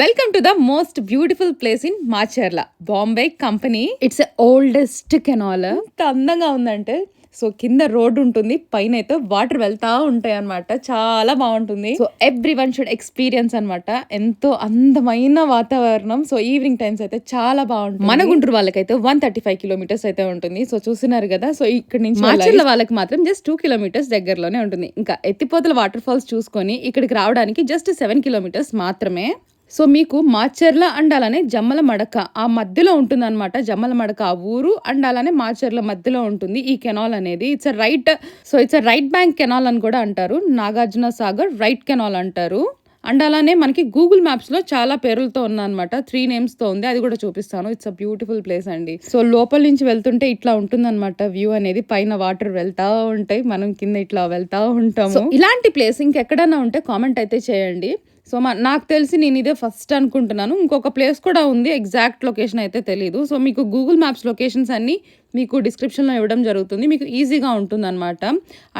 Welcome to the most beautiful place in Macherla Bombay company it's oldest canal ఎంత అందంగా ఉందంటే so కింద road ఉంటుంది పైన అయితే వాటర్ వెళ్తా ఉంటాయి అనమాట చాలా బాగుంటుంది. So everyone should experience అనమాట ఎంతో అందమైన వాతావరణం. సో ఈవినింగ్ టైమ్స్ అయితే చాలా బాగుంటుంది. మన గుంటూరు వాళ్ళకైతే వన్ థర్టీ ఫైవ్ కిలోమీటర్స్ అయితే ఉంటుంది. సో చూస్తున్నారు కదా సో ఇక్కడ నుంచి మాచర్ల వాళ్ళకి మాత్రం జస్ట్ టూ కిలోమీటర్స్ దగ్గరలోనే ఉంటుంది. ఇంకా ఎత్తిపోతల వాటర్ ఫాల్స్ చూసుకొని ఇక్కడికి రావడానికి జస్ట్ సెవెన్ కిలోమీటర్స్ మాత్రమే. సో మీకు మాచర్ల అండ్ అలానే జమ్మల మడక. ఆ మధ్యలో ఉంటుంది అనమాట జమ్మల మడక. ఆ ఊరు అండ్ అలానే మాచర్ల మధ్యలో ఉంటుంది ఈ కెనాల్ అనేది. It's right so it's right bank canal అని కూడా అంటారు. నాగార్జున సాగర్ రైట్ కెనాల్ అంటారు. అండ్ అలానే మనకి గూగుల్ మ్యాప్స్లో చాలా పేర్లతో ఉందన్నమాట. త్రీ నేమ్స్తో ఉంది. అది కూడా చూపిస్తాను. ఇట్స్ అ బ్యూటిఫుల్ ప్లేస్ అండి. సో లోపల నుంచి వెళ్తుంటే ఇట్లా ఉంటుందన్నమాట వ్యూ అనేది. పైన వాటర్ వెళ్తా ఉంటాయి. మనం కింద ఇట్లా వెళ్తా ఉంటాము. ఇలాంటి ప్లేస్ ఇంకెక్కడైనా ఉంటే కామెంట్ అయితే చేయండి. సో మా నాకు తెలిసి నేను ఇదే ఫస్ట్ అనుకుంటున్నాను. ఇంకొక ప్లేస్ కూడా ఉంది ఎగ్జాక్ట్ లొకేషన్ అయితే తెలియదు సో మీకు గూగుల్ మ్యాప్స్ లొకేషన్స్ అన్నీ మీకు డిస్క్రిప్షన్లో ఇవ్వడం జరుగుతుంది. మీకు ఈజీగా ఉంటుంది అనమాట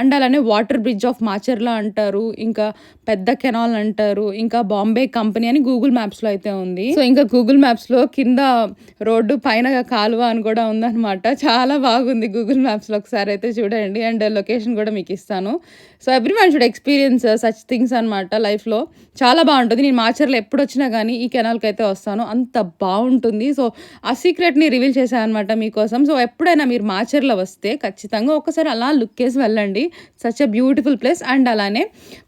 అండ్ అలానే వాటర్ బ్రిడ్జ్ ఆఫ్ మాచర్ల అంటారు ఇంకా పెద్ద కెనాల్ అంటారు ఇంకా బాంబే కంపెనీ అని గూగుల్ మ్యాప్స్లో అయితే ఉంది. సో ఇంకా గూగుల్ మ్యాప్స్లో కింద రోడ్డు పైన కాలువ అని కూడా ఉందన్నమాట. చాలా బాగుంది గూగుల్ మ్యాప్స్లో ఒకసారి అయితే చూడండి. అండ్ లొకేషన్ కూడా మీకు ఇస్తాను. So everyone should experience such things అనమాట లైఫ్లో చాలా బాగుంటుంది. నేను మాచర్లో ఎప్పుడు వచ్చినా కానీ ఈ కెనాల్కి అయితే వస్తాను. అంత బాగుంటుంది. సో ఆ సీక్రెట్ని రివీల్ చేశాను అనమాట మీకోసం. సో ఎప్పుడు ఎప్పుడైనా మీరు మాచర్లో వస్తే ఖచ్చితంగా ఒకసారి అలా లుక్ వేసి వెళ్ళండి. Such a beautiful place and అలానే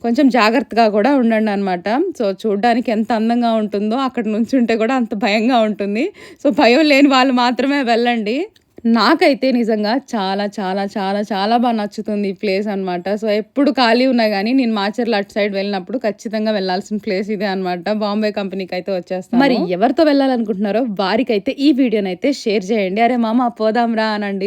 కొంచెం జాగ్రత్తగా కూడా ఉండండి అనమాట సో చూడడానికి ఎంత అందంగా ఉంటుందో అక్కడ నుంచి ఉంటే కూడా అంత భయంగా ఉంటుంది. సో భయం లేని వాళ్ళు మాత్రమే వెళ్ళండి. నాకైతే నిజంగా చాలా చాలా చాలా చాలా బాగా నచ్చుతుంది ఈ ప్లేస్ అన్నమాట. సో ఎప్పుడు ఖాళీ ఉన్నా కానీ నేను మాచర్ల అటు సైడ్ వెళ్ళినప్పుడు ఖచ్చితంగా వెళ్ళాల్సిన ప్లేస్ ఇదే అన్నమాట. బాంబే కంపెనీకి అయితే వచ్చేస్తాను. మరి ఎవరితో వెళ్ళాలనుకుంటున్నారో వారికైతే ఈ వీడియోనైతే అయితే షేర్ చేయండి. అరే మామ పోదాం రా అనండి.